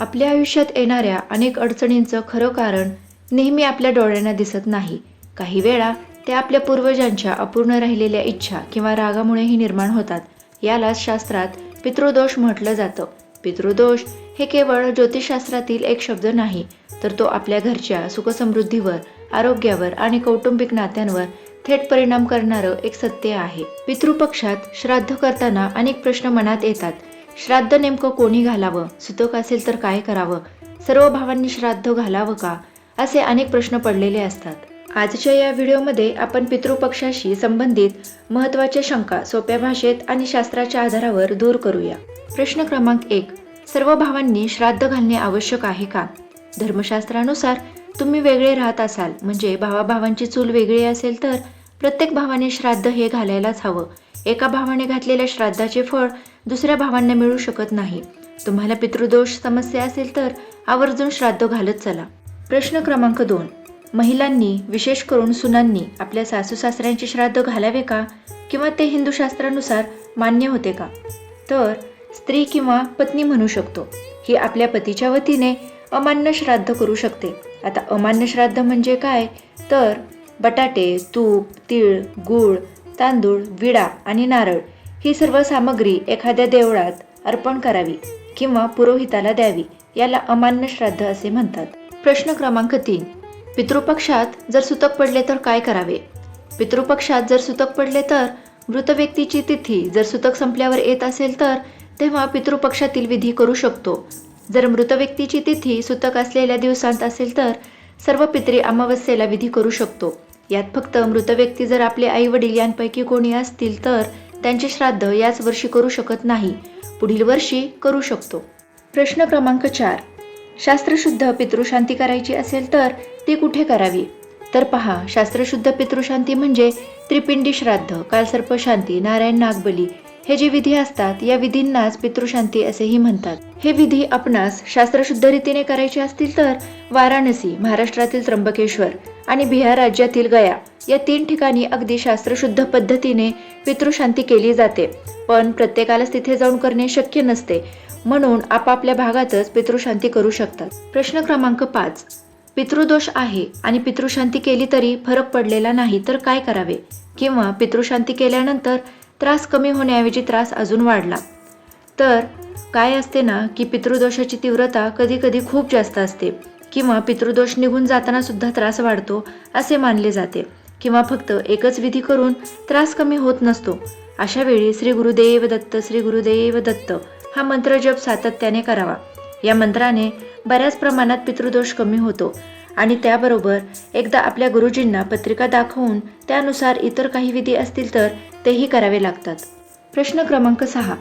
आपल्या आयुष्यात येणाऱ्या अनेक अडचणींचं खरं कारण नेहमी आपल्या डोळ्यांना दिसत नाही. काही वेळा ते आपल्या पूर्वजांच्या अपूर्ण राहिलेल्या इच्छा किंवा रागामुळेही निर्माण होतात. यालाच शास्त्रात पितृदोष म्हटलं जातं. पितृदोष हे केवळ ज्योतिषशास्त्रातील एक शब्द नाही तर तो आपल्या घरच्या सुखसमृद्धीवर आरोग्यावर आणि कौटुंबिक नात्यांवर थेट परिणाम करणारं एक सत्य आहे. पितृपक्षात श्राद्ध करताना अनेक प्रश्न मनात येतात. श्राद्ध नेमकं कोणी घालावं? सुतक असेल तर काय करावं? सर्व भावांनी श्राद्ध घालावं का? असे अनेक प्रश्न पडलेले असतात. आजच्या या व्हिडिओमध्ये आपण पितृपक्षाशी संबंधित महत्त्वाच्या शंका सोप्या भाषेत आणि शास्त्राच्या आधारावर दूर करूया. प्रश्न क्रमांक एक. सर्व भावांनी श्राद्ध घालणे आवश्यक आहे का? धर्मशास्त्रानुसार तुम्ही वेगळे राहत असाल म्हणजे भावाभावांची चूल वेगळी असेल तर प्रत्येक भावाने श्राद्ध हे घालायलाच हवं. एका भावाने घातलेल्या श्राद्धाचे फळ दुसऱ्या भावांना मिळू शकत नाही. तुम्हाला पितृदोष समस्या असेल तर आवर्जून श्राद्ध घालत चला. प्रश्न क्रमांक दोन. महिलांनी विशेष करून सुनांनी आपल्या सासू सासऱ्यांचे श्राद्ध घालावे का? किंवा ते हिंदू शास्त्रानुसार मान्य होते का? तर स्त्री किंवा पत्नी म्हणू शकतो. ही आपल्या पतीच्या वतीने अमान्य श्राद्ध करू शकते. आता अमान्य श्राद्ध म्हणजे काय? तर बटाटे तूप तीळ गूळ तांदूळ विडा आणि नारळ ही सर्व सामग्री एखाद्या देवळात अर्पण करावी किंवा पुरोहिताला द्यावी याला अमान्य श्राद्ध असे म्हणतात. प्रश्न क्रमांक तीन. पितृपक्षात जर सुतक पडले तर काय करावे? पितृपक्षात जर सुतक पडले तर मृत व्यक्तीची तिथी जर सुतक संपल्यावर येत असेल तर तेव्हा पितृपक्षातील विधी करू शकतो. जर मृत व्यक्तीची तिथी सुतक असलेल्या दिवसांत असेल तर सर्व पित्री अमावस्येला विधी करू शकतो. यात फक्त मृत व्यक्ती जर आपले आई वडील यांपैकी कोणी असतील तर त्यांचे श्राद्ध याच वर्षी करू शकत नाही. पुढील वर्षी करू शकतो. प्रश्न क्रमांक चार. शास्त्रशुद्ध पितृशांती करायची असेल तर ती कुठे करावी? तर पहा शास्त्रशुद्ध पितृशांती म्हणजे त्रिपिंडी श्राद्ध कालसर्पशांती नारायण नागबली. हे जे विधी असतात या विधींनाच पितृशांती असेही म्हणतात. हे विधी आपणास शास्त्रशुद्ध रीतीने करायचे असतील तर वाराणसी महाराष्ट्रातील त्र्यंबकेश्वर आणि बिहार राज्यातील गया या तीन ठिकाणी अगदी शास्त्रशुद्ध पद्धतीने पितृशांती केली जाते. पण प्रत्येकालाच तिथे जाऊन करणे शक्य नसते. म्हणून आपापल्या भागातच पितृशांती करू शकतात. प्रश्न क्रमांक पाच. पितृदोष आहे आणि पितृशांती केली तरी फरक पडलेला नाही तर काय करावे? किंवा पितृशांती केल्यानंतर त्रास कमी होण्याऐवजी त्रास अजून वाढला? तर काय असते ना की पितृदोषाची तीव्रता कधी कधी खूप जास्त असते. किंवा पितृदोष निघून जाताना सुद्धा त्रास वाढतो असे मानले जाते. किंवा फक्त एकच विधी करून त्रास कमी होत नसतो. अशा वेळी श्री गुरुदेव दत्त श्री गुरुदेव दत्त हा मंत्र जप सातत्याने करावा. या मंत्राने बऱ्याच प्रमाणात पितृदोष कमी होतो आणि त्याबरोबर एकदा आपल्या गुरुजींना पत्रिका दाखवून त्यानुसार इतर काही विधी असतील तर तेही करावे लागतात. प्रश्न क्रमांक सहा.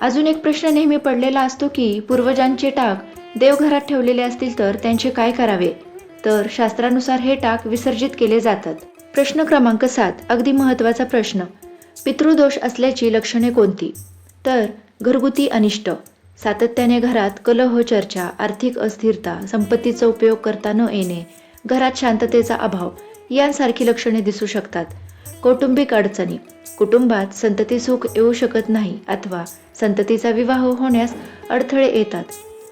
अजून एक प्रश्न नेहमी पडलेला असतो की पूर्वजांचे टाक देवघरात ठेवलेले असतील तर त्यांचे काय करावे? तर शास्त्रानुसार हे टाक विसर्जित केले जातात. प्रश्न क्रमांक सात अगदी महत्त्वाचा प्रश्न. पितृदोष असल्याची लक्षणे कोणती? तर घरगुती अनिष्ट. सातत्याने घरात कलह चर्चा आर्थिक अस्थिरता संपत्तीचा उपयोग करता न येणे घरात शांततेचा अभाव यांसारखी लक्षणे दिसू शकतात. कौटुंबिक अडचणी. कुटुंबात संतती सुख येऊ शकत नाही अथवा संततीचा विवाह होण्यास अडथळे येतात.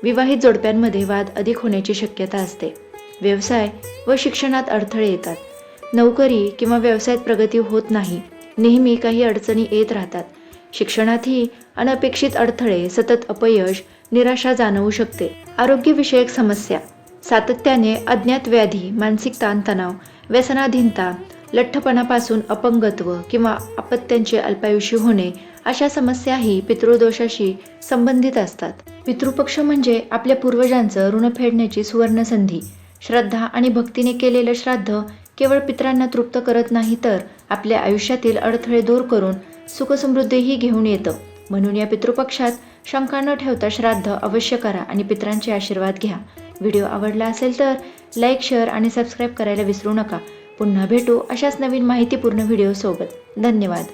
विवाहित जोडप्यांमध्ये वाद अधिक होण्याची शक्यता असते. व्यवसाय व शिक्षणात अडथळे येतात. नोकरी किंवा व्यवसायात प्रगती होत नाही. नेहमी काही अडचणी येत राहतात. शिक्षणातही अनपेक्षित अडथळे सतत अपयश निराशा जाणवू शकते. आरोग्यविषयक समस्या. सातत्याने अज्ञात व्याधी मानसिक ताणतणाव व्यसनाधीनता लठ्ठपणापासून अपंगत्व किंवा अपत्यांचे अल्पायुषी होणे अशा समस्याही पितृदोषाशी संबंधित असतात. पितृपक्ष म्हणजे आपल्या पूर्वजांचं ऋण फेडण्याची सुवर्णसंधी. श्रद्धा आणि भक्तीने केलेलं श्राद्ध केवळ पित्रांना तृप्त करत नाही तर आपल्या आयुष्यातील अडथळे दूर करून सुखसमृद्धीही घेऊन येतं. म्हणून या पितृपक्षात शंका न ठेवता श्राद्ध अवश्य करा आणि पितरांचे आशीर्वाद घ्या. व्हिडिओ आवडला असेल तर लाईक शेअर आणि सबस्क्राईब करायला विसरू नका. पुन्हा भेटू अशाच नवीन माहितीपूर्ण व्हिडिओसोबत. धन्यवाद.